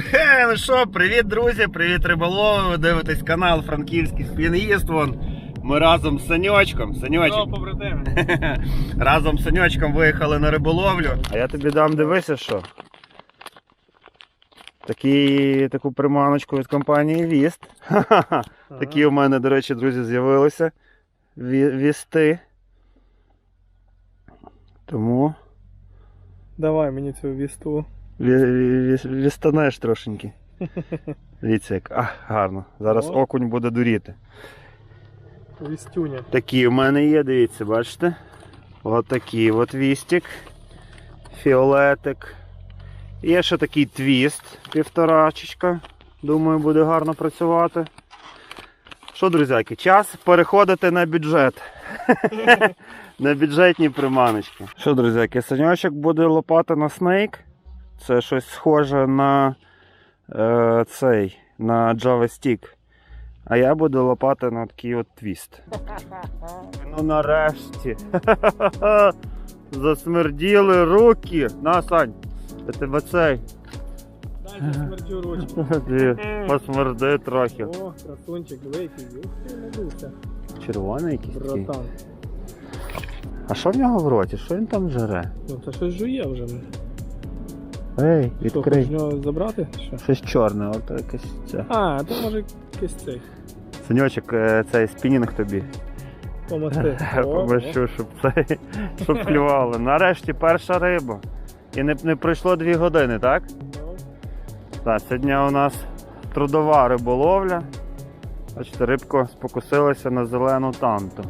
Хе, ну що, привіт, друзі, привіт, риболови. Ви дивитесь канал Франківський Спінгіст. Вон ми разом з Саньочком. Саньочок. разом з Саньочком виїхали на риболовлю. А я тобі дам дивися, що. Такі, таку приманочку від компанії Віст. Такі у мене, до речі, друзі, з'явилися. Ві- Вісти. Тому Давай мені цю вісту. Ві- ві- ві- вістанеш трошеньки. Дивіться, як а, гарно. Зараз О. окунь буде дуріти. Вістюня. Такі в мене є, дивіться, бачите? От такий от вістик. Фіолетик. Є ще такий твіст, півторачечка. Думаю, буде гарно працювати. Що, друзяки, час переходити на бюджет. на бюджетні приманочки. Що, друзяки, саньочок буде лопати на снейк. Це щось схоже на е, цей, на Java Stick. А я буду лопати на такий от твіст. Ну нарешті. Засмерділи руки. На, Сань, я тебе цей. Дайте смертю ручки. Ти Посмерди трохи. О, красунчик, великий. Ух ти, надувся. Червоний якийсь такий. Братан. А що в нього в роті? Що він там жере? Ну це щось жує вже. Ей, Що, хочеш відкрий. в нього забрати? Що? Щось чорне, от якесь це. А, то може якийсь цей. Саньочок, е, цей спінінг тобі. Помогти. Помощу, щоб цей, щоб клювало. Нарешті перша риба. І не, не пройшло дві години, так? Ну, Так, сьогодні у нас трудова риболовля. Бачите, рибка спокусилася на зелену танту.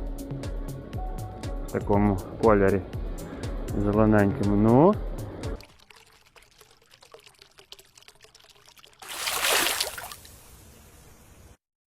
В такому кольорі. Зелененькому. Ну,